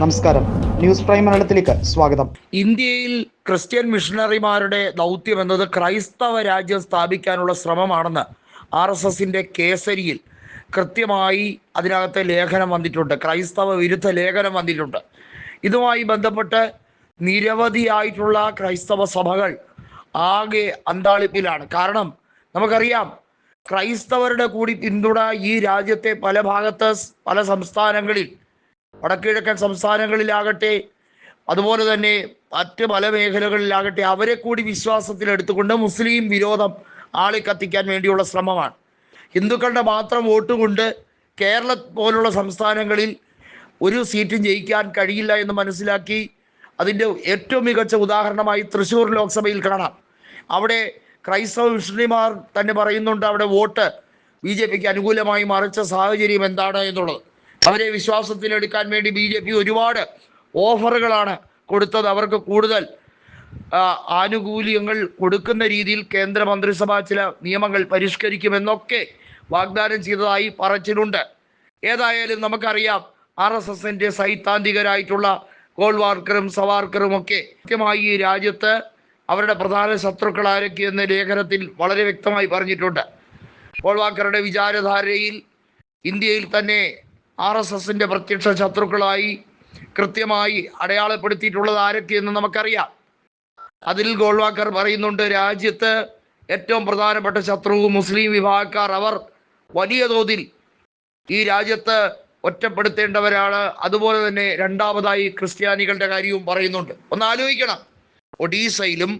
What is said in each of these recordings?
നമസ്കാരം. News prime മലയാളത്തിലേക്ക് സ്വാഗതം. ഇന്ത്യയിൽ ക്രിസ്ത്യൻ മിഷണറിമാരുടെ ദൗത്യം എന്നത് ക്രൈസ്തവ രാജ്യം സ്ഥാപിക്കാനുള്ള ശ്രമമാണെന്ന് ആർ എസ് എസിന്റെ കേസരിയിൽ കൃത്യമായി അതിനകത്തെ ലേഖനം വന്നിട്ടുണ്ട്. ക്രൈസ്തവ വിരുദ്ധ ലേഖനം വന്നിട്ടുണ്ട്. ഇതുമായി ബന്ധപ്പെട്ട് നിരവധിയായിട്ടുള്ള ക്രൈസ്തവ സഭകൾ ആകെ അന്താളിപ്പിലാണ്. കാരണം നമുക്കറിയാം ക്രൈസ്തവരുടെ കൂടി പിന്തുണ ഈ രാജ്യത്തെ പല ഭാഗത്ത് പല സംസ്ഥാനങ്ങളിൽ വടക്കിഴക്കൻ സംസ്ഥാനങ്ങളിലാകട്ടെ അതുപോലെ തന്നെ മറ്റ് പല മേഖലകളിലാകട്ടെ അവരെ കൂടി വിശ്വാസത്തിലെടുത്തുകൊണ്ട് മുസ്ലിം വിരോധം കത്തിക്കാൻ വേണ്ടിയുള്ള ശ്രമമാണ്. ഹിന്ദുക്കളുടെ മാത്രം വോട്ട് കൊണ്ട് കേരള പോലുള്ള സംസ്ഥാനങ്ങളിൽ ഒരു സീറ്റും ജയിക്കാൻ കഴിയില്ല എന്ന് മനസ്സിലാക്കി അതിന്റെ ഏറ്റവും മികച്ച ഉദാഹരണമായി തൃശ്ശൂർ ലോക്സഭയിൽ കാണാം. അവിടെ ക്രൈസ്തവ മിഷണറിമാർ തന്നെ പറയുന്നുണ്ട് അവിടെ വോട്ട് ബി ജെ പിക്ക് അനുകൂലമായി മറിച്ച സാഹചര്യം എന്താണ് എന്നുള്ളത്. അവരെ വിശ്വാസത്തിലെടുക്കാൻ വേണ്ടി ബി ജെ പി ഒരുപാട് ഓഫറുകളാണ് കൊടുത്തത്. അവർക്ക് കൂടുതൽ ആനുകൂല്യങ്ങൾ കൊടുക്കുന്ന രീതിയിൽ കേന്ദ്ര ചില നിയമങ്ങൾ പരിഷ്കരിക്കുമെന്നൊക്കെ വാഗ്ദാനം ചെയ്തതായി പറച്ചിലുണ്ട്. ഏതായാലും നമുക്കറിയാം ആർ എസ് എസിന്റെ സൈദ്ധാന്തികരായിട്ടുള്ള ഗോൾവാർക്കറും സവാർക്കറും ഒക്കെ കൃത്യമായി ഈ രാജ്യത്ത് അവരുടെ പ്രധാന ശത്രുക്കൾ ആരൊക്കെയെന്ന് ലേഖനത്തിൽ വളരെ വ്യക്തമായി പറഞ്ഞിട്ടുണ്ട്. ഗോൾവാക്കറുടെ വിചാരധാരയിൽ ഇന്ത്യയിൽ തന്നെ ആർ എസ് എസിന്റെ പ്രത്യക്ഷ ശത്രുക്കളായി കൃത്യമായി അടയാളപ്പെടുത്തിയിട്ടുള്ളത് ആരൊക്കെയെന്ന് നമുക്കറിയാം. അതിൽ ഗോൾവാക്കർ പറയുന്നുണ്ട് രാജ്യത്ത് ഏറ്റവും പ്രധാനപ്പെട്ട ശത്രു മുസ്ലിം വിഭാഗക്കാർ അവർ വലിയ തോതിൽ ഈ രാജ്യത്ത് ഒറ്റപ്പെടുത്തേണ്ടവരാണ്. അതുപോലെ തന്നെ രണ്ടാമതായി ക്രിസ്ത്യാനികളുടെ കാര്യവും പറയുന്നുണ്ട്. ഒന്ന് ആലോചിക്കണം. ഒഡീസയിലും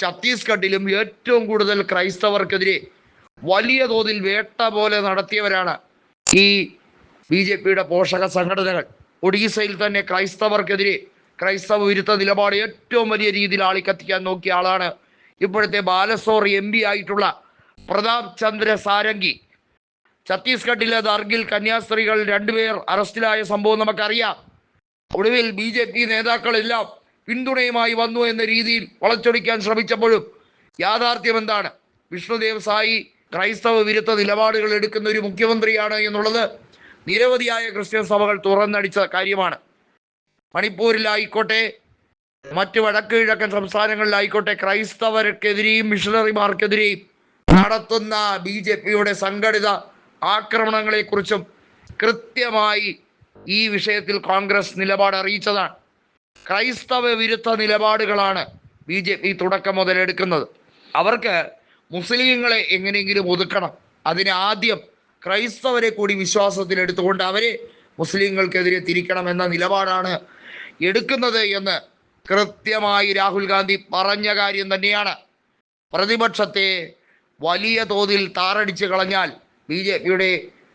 ഛത്തീസ്ഗഡിലും ഏറ്റവും കൂടുതൽ ക്രൈസ്തവർക്കെതിരെ വലിയ തോതിൽ വേട്ട പോലെ നടത്തിയവരാണ് ഈ ബി ജെ പിയുടെ പോഷക സംഘടനകൾ. ഒഡീസയിൽ തന്നെ ക്രൈസ്തവർക്കെതിരെ ക്രൈസ്തവ വിരുദ്ധ നിലപാട് ഏറ്റവും വലിയ രീതിയിൽ ആളിക്കത്തിക്കാൻ നോക്കിയ ആളാണ് ഇപ്പോഴത്തെ ബാലസോർ എം പി ആയിട്ടുള്ള പ്രതാപ് ചന്ദ്ര സാരംഗി. ഛത്തീസ്ഗഡിലെ ദർഗിൽ കന്യാസ്ത്രീകൾ രണ്ടുപേർ അറസ്റ്റിലായ സംഭവം നമുക്കറിയാം. ഒടുവിൽ ബി ജെ പി നേതാക്കളെല്ലാം പിന്തുണയുമായി വന്നു എന്ന രീതിയിൽ വളച്ചൊടിക്കാൻ ശ്രമിച്ചപ്പോഴും യാഥാർത്ഥ്യം എന്താണ്? വിഷ്ണുദേവ് സായി ക്രൈസ്തവ വിരുദ്ധ നിലപാടുകൾ എടുക്കുന്ന ഒരു മുഖ്യമന്ത്രിയാണ് എന്നുള്ളത് നിരവധിയായ ക്രിസ്ത്യൻ സഭകൾ തുറന്നടിച്ച കാര്യമാണ്. മണിപ്പൂരിലായിക്കോട്ടെ മറ്റ് വടക്ക് കിഴക്കൻ സംസ്ഥാനങ്ങളിലായിക്കോട്ടെ ക്രൈസ്തവർക്കെതിരെയും മിഷണറിമാർക്കെതിരെയും നടത്തുന്ന ബി ജെ പിയുടെ സംഘടിത ആക്രമണങ്ങളെക്കുറിച്ചും കൃത്യമായി ഈ വിഷയത്തിൽ കോൺഗ്രസ് നിലപാട് അറിയിച്ചതാണ്. ക്രൈസ്തവ വിരുദ്ധ നിലപാടുകളാണ് ബി ജെ പി തുടക്കം മുതലെടുക്കുന്നത്. അവർക്ക് മുസ്ലിങ്ങളെ എങ്ങനെയെങ്കിലും ഒതുക്കണം. അതിന് ആദ്യം ക്രൈസ്തവരെ കൂടി വിശ്വാസത്തിൽ എടുത്തുകൊണ്ട് അവരെ മുസ്ലിങ്ങൾക്കെതിരെ തിരിക്കണം എന്ന നിലപാടാണ് എടുക്കുന്നത് എന്ന് കൃത്യമായി രാഹുൽ ഗാന്ധി പറഞ്ഞ കാര്യം തന്നെയാണ്. പ്രതിപക്ഷത്തെ വലിയ തോതിൽ താറടിച്ച് കളഞ്ഞാൽ ബി ജെ പിയുടെ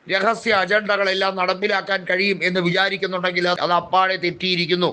രഹസ്യ അജണ്ടകളെല്ലാം നടപ്പിലാക്കാൻ കഴിയും എന്ന് വിചാരിക്കുന്നുണ്ടെങ്കിൽ അത് അപ്പാടെ തെറ്റിയിരിക്കുന്നു.